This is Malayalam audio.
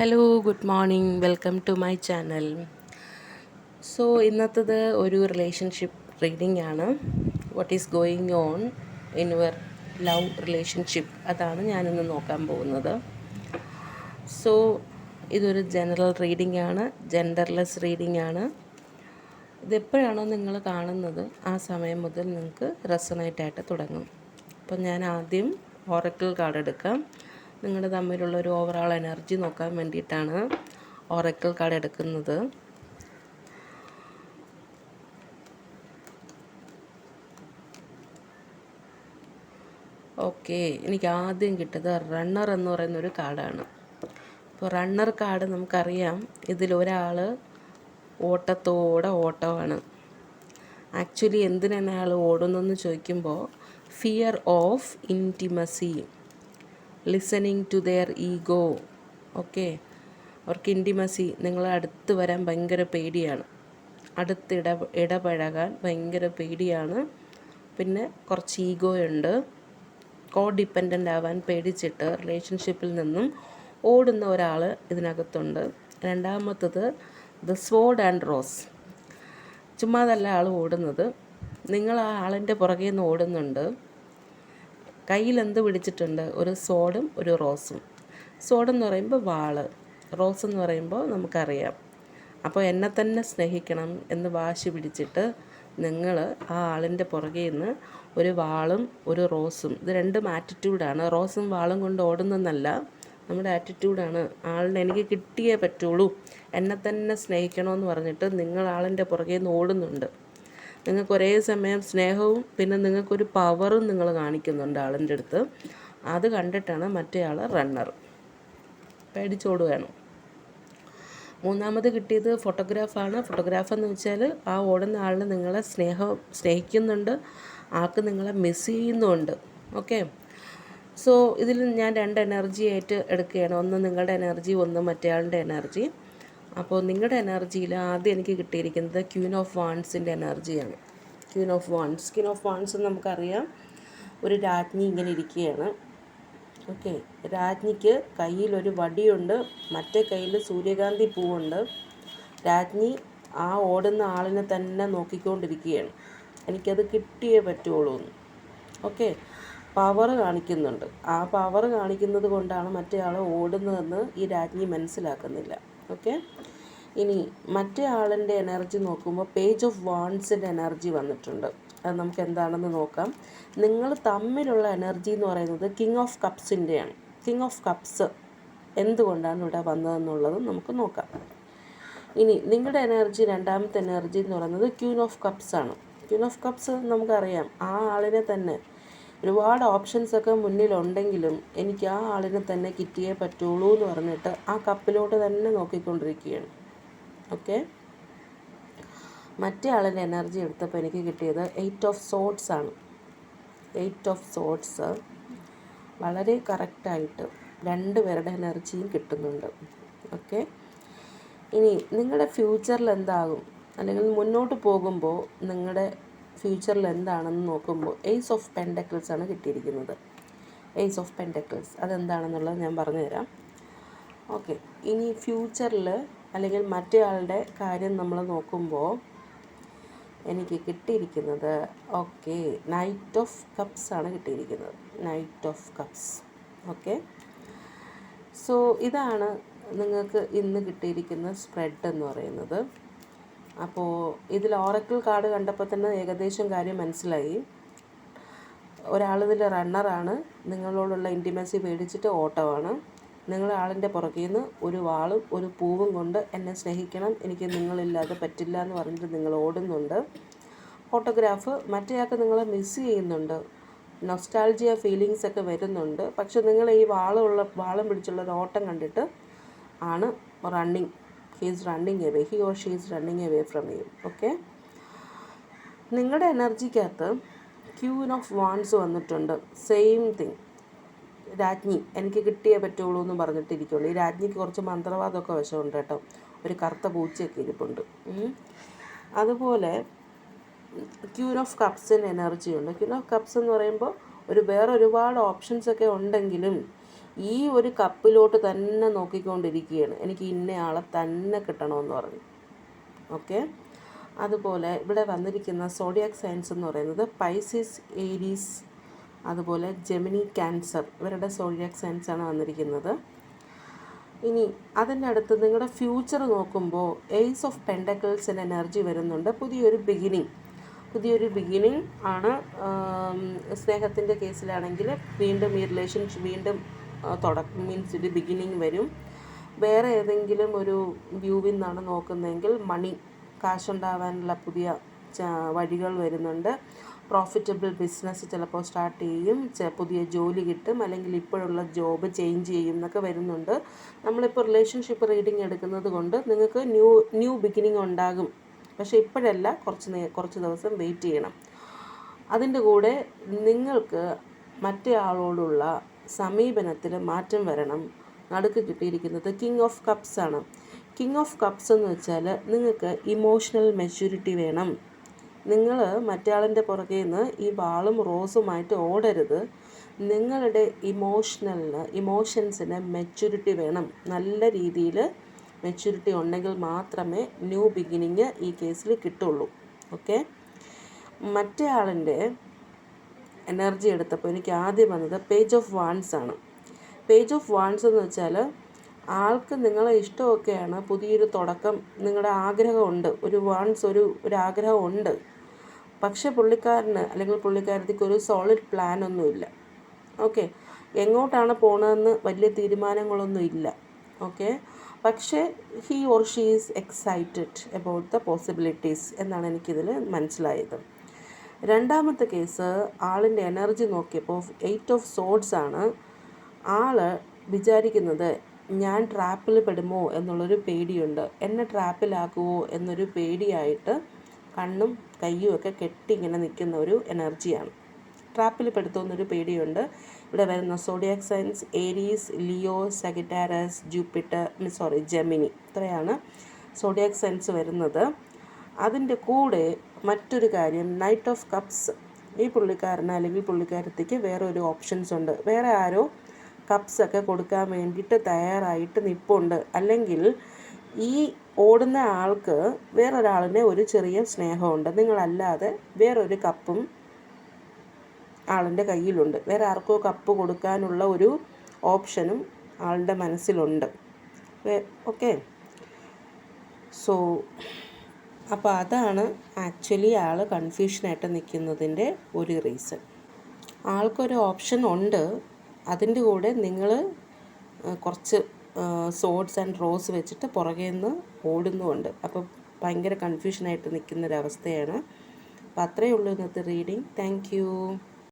Hello good morning welcome to my channel so ഇന്നത്തത് ഒരു റിലേഷൻഷിപ്പ് റീഡിംഗ് ആണ്. What is going on in your love relationship അതാണ് ഞാനിന്ന് നോക്കാൻ പോകുന്നത്. സോ ഇതൊരു ജനറൽ റീഡിംഗ് ആണ്. ജെൻഡർലെസ് റീഡിംഗ് ആണ്. ഇതെപ്പോഴാണോ നിങ്ങൾ കാണുന്നത് ആ സമയം മുതൽ നിങ്ങൾക്ക് റെസണേറ്റ് ആയിട്ട് തുടങ്ങും. അപ്പം ഞാൻ ആദ്യം ഓറക്കിൾ കാർഡ് എടുക്കാം. നിങ്ങൾ തമ്മിലുള്ള ഒരു ഓവറോൾ എനർജി നോക്കാൻ വേണ്ടിയിട്ടാണ് ഓറക്കൽ കാർഡ് എടുക്കുന്നത്. ഓക്കെ എനിക്ക് ആദ്യം കിട്ടിയത് റണ്ണർ എന്ന് പറയുന്ന ഒരു കാർഡാണ് അപ്പോൾ റണ്ണർ കാർഡ് നമുക്കറിയാം ഇതിലൊരാൾ ഓട്ടത്തോടെ ഓട്ടമാണ്. ആക്ച്വലി എന്തിനാണ് അയാൾ ഓടുന്നതെന്ന് ചോദിക്കുമ്പോൾ fear of intimacy listening to their ego okay അവർക്ക് ഇന്റിമസി നിങ്ങളെ അടുത്ത് വരാൻ ഭയങ്കര പേടിയാണ്. അടുത്ത് ഇട ഇടപഴകാൻ ഭയങ്കര പേടിയാണ്. പിന്നെ കുറച്ച് ഈഗോ ഉണ്ട്. കോ ഡിപ്പെൻഡന്റ് ആവാൻ പേടിച്ചിട്ട് റിലേഷൻഷിപ്പിൽ നിന്നും ഓടുന്ന ഒരാൾ ഇതിനകത്തുണ്ട്. രണ്ടാമത്തത് ദ സ്വോഡ് ആൻഡ് റോസ് ചുമ്മാതല്ല ആൾ ഓടുന്നത്. നിങ്ങൾ ആ ആളിന്റെ പുറകെ നിന്ന് ഓടുന്നുണ്ട്. കയ്യിൽ എന്ത് പിടിച്ചിട്ടുണ്ട്? ഒരു സോഡും ഒരു റോസും. സോഡെന്ന് പറയുമ്പോൾ വാൾ. റോസ് എന്ന് പറയുമ്പോൾ നമുക്കറിയാം. അപ്പോൾ എന്നെ തന്നെ സ്നേഹിക്കണം എന്ന് വാശി പിടിച്ചിട്ട് നിങ്ങൾ ആ ആളിന്റെ പുറകെ നിന്ന് ഒരു വാളും ഒരു റോസും. ഇത് രണ്ടും ആറ്റിറ്റ്യൂഡാണ്. റോസും വാളും കൊണ്ട് ഓടുന്നതെന്നല്ല നമ്മുടെ ആറ്റിറ്റ്യൂഡാണ്. ആളിനെ എനിക്ക് കിട്ടിയേ പറ്റുള്ളൂ. എന്നെ തന്നെ സ്നേഹിക്കണമെന്ന് പറഞ്ഞിട്ട് നിങ്ങൾ ആളിന്റെ പുറകെ നിന്ന് ഓടുന്നുണ്ട്. നിങ്ങൾക്ക് കുറേ സമയം സ്നേഹവും പിന്നെ നിങ്ങൾക്കൊരു പവറും നിങ്ങൾ കാണിക്കുന്നുണ്ട് ആളിന്റെ അടുത്ത്. അത് കണ്ടിട്ടാണ് മറ്റേ ആൾ റണ്ണർ പേടിച്ചോടുകയാണ് മൂന്നാമത് കിട്ടിയത് ഫോട്ടോഗ്രാഫാണ് ഫോട്ടോഗ്രാഫ് എന്ന് വെച്ചാൽ ആ ഓടുന്ന ആളിന് നിങ്ങളെ സ്നേഹം സ്നേഹിക്കുന്നുണ്ട്. ആൾക്ക് നിങ്ങളെ മിസ് ചെയ്യുന്നുണ്ട്. ഓക്കെ സോ ഇതിൽ ഞാൻ രണ്ട് എനർജി ആയിട്ട് എടുക്കുകയാണ്. ഒന്ന് നിങ്ങളുടെ എനർജി ഒന്ന് മറ്റേ ആളുടെ എനർജി അപ്പോൾ നിങ്ങളുടെ എനർജിയിൽ ആദ്യം എനിക്ക് കിട്ടിയിരിക്കുന്നത് ക്യൂൻ ഓഫ് വാൺസിന്റെ എനർജിയാണ് queen of wands queen of wands നമുക്കറിയാം. ഒരു രാജ്ഞി ഇങ്ങനെ ഇരിക്കുകയാണ്. ഓക്കെ. രാജ്ഞിക്ക് കയ്യിലൊരു വടിയുണ്ട്. മറ്റേ കയ്യിൽ സൂര്യകാന്തി പൂവുണ്ട്. രാജ്ഞി ആ ഓടുന്ന ആളിനെ തന്നെ നോക്കിക്കൊണ്ടിരിക്കുകയാണ്. എനിക്കത് കിട്ടിയേ പറ്റുള്ളൂ എന്ന്. ഓക്കെ. പവർ കാണിക്കുന്നുണ്ട്. ആ പവർ കാണിക്കുന്നത് കൊണ്ടാണ് മറ്റേ ആൾ ഓടുന്നതെന്ന് ഈ രാജ്ഞി മനസ്സിലാക്കുന്നില്ല. ഓക്കെ. ഇനി മറ്റേ ആളിന്റെ എനർജി നോക്കുമ്പോൾ പേജ് ഓഫ് വാൺസിന്റെ എനർജി വന്നിട്ടുണ്ട്. അത് നമുക്ക് എന്താണെന്ന് നോക്കാം. നിങ്ങൾ തമ്മിലുള്ള എനർജി എന്ന് പറയുന്നത് കിങ് ഓഫ് കപ്സിന്റെയാണ് കിങ് ഓഫ് കപ്സ് എന്തുകൊണ്ടാണ് ഇവിടെ വന്നതെന്നുള്ളത് നമുക്ക് നോക്കാം. ഇനി നിങ്ങളുടെ എനർജി രണ്ടാമത്തെ എനർജി എന്ന് പറയുന്നത് ക്യൂൻ ഓഫ് കപ്സ് ആണ്. ക്യൂൻ ഓഫ് കപ്സ് നമുക്കറിയാം ആ ആളിനെ തന്നെ ഒരുപാട് ഓപ്ഷൻസ് ഒക്കെ മുന്നിലുണ്ടെങ്കിലും എനിക്ക് ആ ആളിനെ തന്നെ കിട്ടിയേ പറ്റുള്ളൂ എന്ന് പറഞ്ഞിട്ട് ആ കപ്പിലോട്ട് തന്നെ നോക്കിക്കൊണ്ടിരിക്കുകയാണ്. ഓക്കെ. മറ്റേ ആളിന്റെ എനർജി എടുത്തപ്പോൾ എനിക്ക് കിട്ടിയത് എയ്റ്റ് ഓഫ് സോട്ട്സ് ആണ്. എയ്റ്റ് ഓഫ് സോട്ട്സ് വളരെ കറക്റ്റായിട്ട് രണ്ട് പേരുടെ എനർജിയും കിട്ടുന്നുണ്ട്. ഓക്കെ. ഇനി നിങ്ങളുടെ ഫ്യൂച്ചറിൽ എന്താകും? അല്ലെങ്കിൽ മുന്നോട്ട് പോകുമ്പോൾ നിങ്ങളുടെ ഫ്യൂച്ചറിൽ എന്താണെന്ന് നോക്കുമ്പോൾ എയ്സ് ഓഫ് പെൻഡക്കിൾസ് ആണ് കിട്ടിയിരിക്കുന്നത്. എയ്സ് ഓഫ് പെൻഡക്കിൾസ് അതെന്താണെന്നുള്ളത് ഞാൻ പറഞ്ഞുതരാം. ഓക്കെ. ഇനി ഫ്യൂച്ചറിൽ അല്ലെങ്കിൽ മറ്റേയാളുടെ കാര്യം നമ്മൾ നോക്കുമ്പോൾ എനിക്ക് കിട്ടിയിരിക്കുന്നത് ഓക്കെ നൈറ്റ് ഓഫ് കപ്സ് ആണ് കിട്ടിയിരിക്കുന്നത്. Knight of cups okay? So ഇതാണ് നിങ്ങൾക്ക് ഇന്ന് കിട്ടിയിരിക്കുന്ന സ്പ്രെഡ് എന്ന് പറയുന്നത്. അപ്പോൾ ഇതിൽ ഓറക്കിൾ കാർഡ് കണ്ടപ്പോൾ തന്നെ ഏകദേശം കാര്യം മനസ്സിലായി. ഒരാളിതിൽ റണ്ണറാണ് നിങ്ങളോടുള്ള ഇന്റിമസി പേടിച്ചിട്ട് ഓട്ടമാണ് നിങ്ങൾ ആളിന്റെ പുറകിൽ നിന്ന് ഒരു വാളും ഒരു പൂവും കൊണ്ട് എന്നെ സ്നേഹിക്കണം. എനിക്ക് നിങ്ങളില്ലാതെ പറ്റില്ല എന്ന് പറഞ്ഞിട്ട് നിങ്ങൾ ഓടുന്നുണ്ട്. ഫോട്ടോഗ്രാഫ് മറ്റേയാൾക്ക് നിങ്ങളെ മിസ് ചെയ്യുന്നുണ്ട്. നൊസ്റ്റാൾജിയ ഫീലിങ്സ് ഒക്കെ വരുന്നുണ്ട്. പക്ഷെ നിങ്ങൾ ഈ വാളുള്ള വാളും പിടിച്ചുള്ള ഒരു ഓട്ടം കണ്ടിട്ട് ആണ് running he's running away he or she is running away from you okay നിങ്ങളുടെ എനർജിക്കകത്ത് ക്യൂൻ ഓഫ് വാൻസ് വന്നിട്ടുണ്ട്. സെയിം തിങ് രാജ്ഞി എനിക്ക് കിട്ടിയേ പറ്റുള്ളൂ എന്ന് പറഞ്ഞിട്ടിരിക്കുള്ളൂ ഈ രാജ്ഞിക്ക് കുറച്ച് മന്ത്രവാദമൊക്കെ വശമുണ്ട് കേട്ടോ. ഒരു കറുത്ത പൂച്ചയൊക്കെ ഇരിപ്പുണ്ട്. അതുപോലെ ക്യൂൻ ഓഫ് കപ്സിന് എനർജി ഉണ്ട്. ക്യൂൻ ഓഫ് കപ്സ് എന്ന് പറയുമ്പോൾ ഒരു വേറെ ഒരുപാട് ഓപ്ഷൻസ് ഒക്കെ ഉണ്ടെങ്കിലും ഈ ഒരു കപ്പിലോട്ട് തന്നെ നോക്കിക്കൊണ്ടിരിക്കുകയാണ്. എനിക്ക് ഇന്നയാളെ തന്നെ കിട്ടണമെന്ന് പറഞ്ഞു. ഓക്കെ? അതുപോലെ ഇവിടെ വന്നിരിക്കുന്ന സോഡിയാക് സയൻസ് എന്ന് പറയുന്നത് പൈസിസ് ഏരീസ് അതുപോലെ ജെമിനി ക്യാൻസർ ഇവരുടെ സോഴിയാക് സയൻസ് ആണ് വന്നിരിക്കുന്നത്. ഇനി അതിന്റെ അടുത്ത് നിങ്ങളുടെ ഫ്യൂച്ചർ നോക്കുമ്പോൾ എയ്സ് ഓഫ് പെൻഡക്കിൾസിന് എനർജി വരുന്നുണ്ട്. പുതിയൊരു ബിഗിനിങ് പുതിയൊരു ബിഗിനിങ് ആണ് സ്നേഹത്തിന്റെ കേസിലാണെങ്കിൽ വീണ്ടും ഈ റിലേഷൻഷിപ്പ് വീണ്ടും തുടക്കം മീൻസ് ഒരു ബിഗിനിങ് വരും. വേറെ ഏതെങ്കിലും ഒരു വ്യൂവിൽ നിന്നാണ് നോക്കുന്നതെങ്കിൽ മണി കാശുണ്ടാവാനുള്ള പുതിയ വഴികൾ വരുന്നുണ്ട്. പ്രോഫിറ്റബിൾ ബിസിനസ് ചിലപ്പോൾ സ്റ്റാർട്ട് ചെയ്യും പുതിയ ജോലി കിട്ടും അല്ലെങ്കിൽ ഇപ്പോഴുള്ള ജോബ് ചേഞ്ച് ചെയ്യും എന്നൊക്കെ വരുന്നുണ്ട്. നമ്മളിപ്പോൾ റിലേഷൻഷിപ്പ് റീഡിങ് എടുക്കുന്നത് കൊണ്ട് നിങ്ങൾക്ക് ന്യൂ ന്യൂ ബിഗിനിങ് ഉണ്ടാകും. പക്ഷേ ഇപ്പോഴല്ല കുറച്ച് കുറച്ച് ദിവസം വെയിറ്റ് ചെയ്യണം. അതിന്റെ കൂടെ നിങ്ങൾക്ക് മറ്റേ ആളോടുള്ള സമീപനത്തിൽ മാറ്റം വരണം. നടുക്ക് കിട്ടിയിരിക്കുന്നത് കിങ് ഓഫ് കപ്സ് ആണ്. കിങ് ഓഫ് കപ്സ് എന്ന് വെച്ചാൽ നിങ്ങൾക്ക് ഇമോഷണൽ മെച്യൂരിറ്റി വേണം. നിങ്ങൾ മറ്റയാളിന്റെ പുറകെ നിന്ന് ഈ വാളും റോസുമായിട്ട് ഓടരുത്. നിങ്ങളുടെ ഇമോഷണലിന് ഇമോഷൻസിന് മെച്യൂരിറ്റി വേണം. നല്ല രീതിയിൽ മെച്യൂരിറ്റി ഉണ്ടെങ്കിൽ മാത്രമേ ന്യൂ ബിഗിനിങ് ഈ കേസിൽ കിട്ടുള്ളൂ. ഓക്കെ? മറ്റേ ആളിന്റെ എനർജി എടുത്തപ്പോൾ എനിക്ക് ആദ്യം വന്നത് പേജ് ഓഫ് വാൺസ് ആണ് പേജ് ഓഫ് വാൺസ് എന്ന് വെച്ചാൽ ആൾക്ക് നിങ്ങളെ ഇഷ്ടമൊക്കെയാണ് പുതിയൊരു തുടക്കം. നിങ്ങളുടെ ആഗ്രഹമുണ്ട്. ഒരു വാൺസ് ഒരു ഒരു ആഗ്രഹമുണ്ട്. പക്ഷെ പുള്ളിക്കാരന് അല്ലെങ്കിൽ പുള്ളിക്കാരത്തിക്ക് ഒരു സോളിഡ് പ്ലാൻ ഒന്നുമില്ല. ഓക്കെ എങ്ങോട്ടാണ് പോണതെന്ന് വലിയ തീരുമാനങ്ങളൊന്നും ഇല്ല. ഓക്കെ പക്ഷേ he or she is excited about the possibilities എന്നാണ് എനിക്കിതിൽ മനസ്സിലായത്. രണ്ടാമത്തെ കേസ് ആളിന്റെ എനർജി നോക്കിയപ്പോൾ എയ്റ്റ് ഓഫ് സോഡ്സ് ആണ്. ആൾ വിചാരിക്കുന്നത് ഞാൻ ട്രാപ്പിൽ പെടുമോ എന്നുള്ളൊരു പേടിയുണ്ട്. എന്നെ ട്രാപ്പിലാക്കുമോ എന്നൊരു പേടിയായിട്ട് കണ്ണും കയ്യും ഒക്കെ കെട്ടി ഇങ്ങനെ നിൽക്കുന്ന ഒരു എനർജിയാണ് ട്രാപ്പിൽ പെടുത്തുന്നൊരു പേടിയുണ്ട്. ഇവിടെ വരുന്ന zodiac science Aries Leo Sagittarius Jupiter sorry Gemini ഇത്രയാണ് സോഡിയാക് സയൻസ് വരുന്നത്. അതിന്റെ കൂടെ മറ്റൊരു കാര്യം നൈറ്റ് ഓഫ് കപ്സ് ഈ പുള്ളിക്കാരന് അല്ലെങ്കിൽ പുള്ളിക്കാരത്തേക്ക് വേറെ ഒരു ഓപ്ഷൻസ് ഉണ്ട്. വേറെ ആരോ കപ്സ് ഒക്കെ കൊടുക്കാൻ വേണ്ടിയിട്ട് തയ്യാറായിട്ട് നിൽപ്പുണ്ട് അല്ലെങ്കിൽ ഈ ഓടുന്ന ആൾക്ക് വേറൊരാളിനെ ഒരു ചെറിയ സ്നേഹമുണ്ട്. നിങ്ങളല്ലാതെ വേറൊരു കപ്പും ആളിന്റെ കയ്യിലുണ്ട്. വേറെ ആർക്കോ കപ്പ് കൊടുക്കാനുള്ള ഒരു ഓപ്ഷനും ആളുടെ മനസ്സിലുണ്ട്. ഓക്കെ സോ അപ്പോൾ അതാണ് ആക്ച്വലി ആൾ കൺഫ്യൂഷനായിട്ട് നിൽക്കുന്നതിന്റെ ഒരു റീസൺ ആൾക്കൊരു ഓപ്ഷൻ ഉണ്ട്. അതിന്റെ കൂടെ നിങ്ങൾ കുറച്ച് സോഡ്സ് ആൻഡ് റോസ് വെച്ചിട്ട് പുറകെ നിന്ന് ഓടുന്നുമുണ്ട്. അപ്പോൾ ഭയങ്കര കൺഫ്യൂഷനായിട്ട് നിൽക്കുന്നൊരവസ്ഥയാണ് അപ്പോൾ അത്രയേ ഉള്ളൂ ഇന്നത്തെ റീഡിങ് താങ്ക്